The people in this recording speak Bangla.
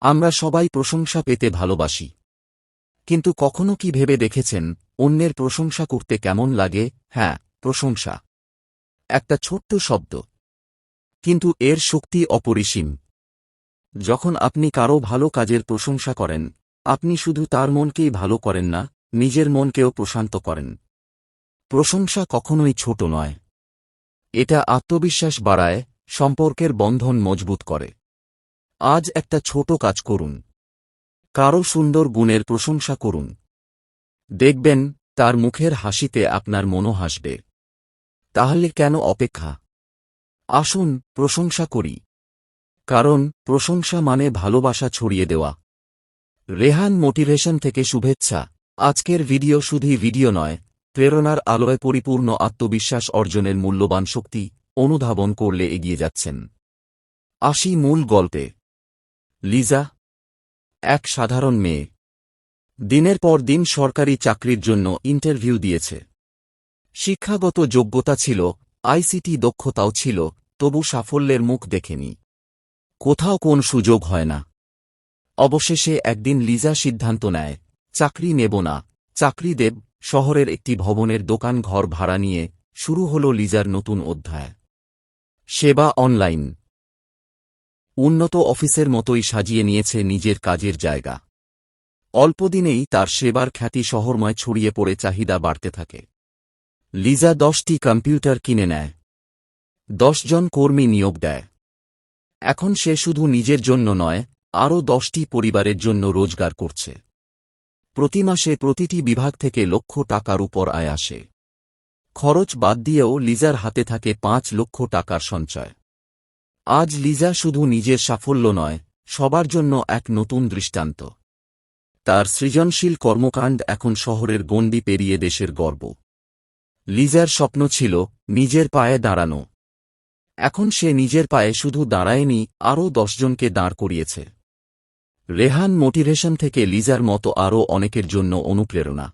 আমরা সবাই প্রশংসা পেতে ভালোবাসি। কিন্তু কখনো কি ভেবে দেখেছেন, অন্যের প্রশংসা করতে কেমন লাগে? হ্যাঁ প্রশংসা। একটা ছোট্ট শব্দ। কিন্তু এর শক্তি অপরিসীম। যখন আপনি কারও ভালো কাজের প্রশংসা করেন, আপনি শুধু তার মনকেই ভালো করেন না, নিজের মনকেও প্রশান্ত করেন। প্রশংসা কখনোই ছোট নয়। এটা আত্মবিশ্বাস বাড়ায়, সম্পর্কের বন্ধন মজবুত করে। আজ একটা ছোট কাজ করুন। কারও সুন্দর গুণের প্রশংসা করুন। দেখবেন, তার মুখের হাসিতে আপনার মনও হাসবে। তাহলে কেন অপেক্ষা? আসুন, প্রশংসা করি। কারণ, প্রশংসা মানে ভালোবাসা ছড়িয়ে দেওয়া। রেহান মোটিভেশন থেকে শুভেচ্ছা। আজকের ভিডিও শুধুই ভিডিও নয়, প্রেরণার আলোয় পরিপূর্ণ আত্মবিশ্বাস অর্জনের মূল্যবান শক্তি অনুধাবন করলে এগিয়ে যাচ্ছেন। আসি মূল গল্পে। লিজা, এক সাধারণ মেয়ে। দিনের পর দিন সরকারি চাকরির জন্য ইন্টারভিউ দিয়েছে। শিক্ষাগত যোগ্যতা ছিল, আইসিটি দক্ষতাও ছিল, তবু সাফল্যের মুখ দেখেনি। কোথাও কোন সুযোগ হয় না। অবশেষে একদিন লিজা সিদ্ধান্ত নেয়, চাকরি নেব না, চাকরি দেব, শহরের একটি ভবনের দোকান ঘর ভাড়া নিয়ে, শুরু হল লিজার নতুন অধ্যায়। সেবা অনলাইন। উন্নত অফিসের মতোই সাজিয়ে নিয়েছে নিজের কাজের জায়গা। অল্পদিনেই তার সেবার খ্যাতি শহরময় ছড়িয়ে পড়ে, চাহিদা বাড়তে থাকে। লিজা দশটি কম্পিউটার কিনে নেয়। দশজন কর্মী নিয়োগ দেয়। এখন সে শুধু নিজের জন্য নয়, আরও দশটি পরিবারের জন্য রোজগার করছে। প্রতি মাসে প্রতিটি বিভাগ থেকে লক্ষ টাকার উপর আয় আসে। খরচ বাদ দিয়েও লিজার হাতে থাকে পাঁচ লক্ষ টাকার সঞ্চয়। আজ লিজা শুধু নিজের সাফল্য নয়, সবার জন্য এক নতুন দৃষ্টান্ত। তার সৃজনশীল কর্মকাণ্ড এখন শহরের গণ্ডি পেরিয়ে দেশের গর্ব। লিজার স্বপ্ন ছিল নিজের পায়ে দাঁড়ানো। এখন সে নিজের পায়ে শুধু দাঁড়ায়নি, আরও দশজনকে দাঁড় করিয়েছে। রেহান মোটিভেশন থেকে লিজার মতো আরও অনেকের জন্য অনুপ্রেরণা।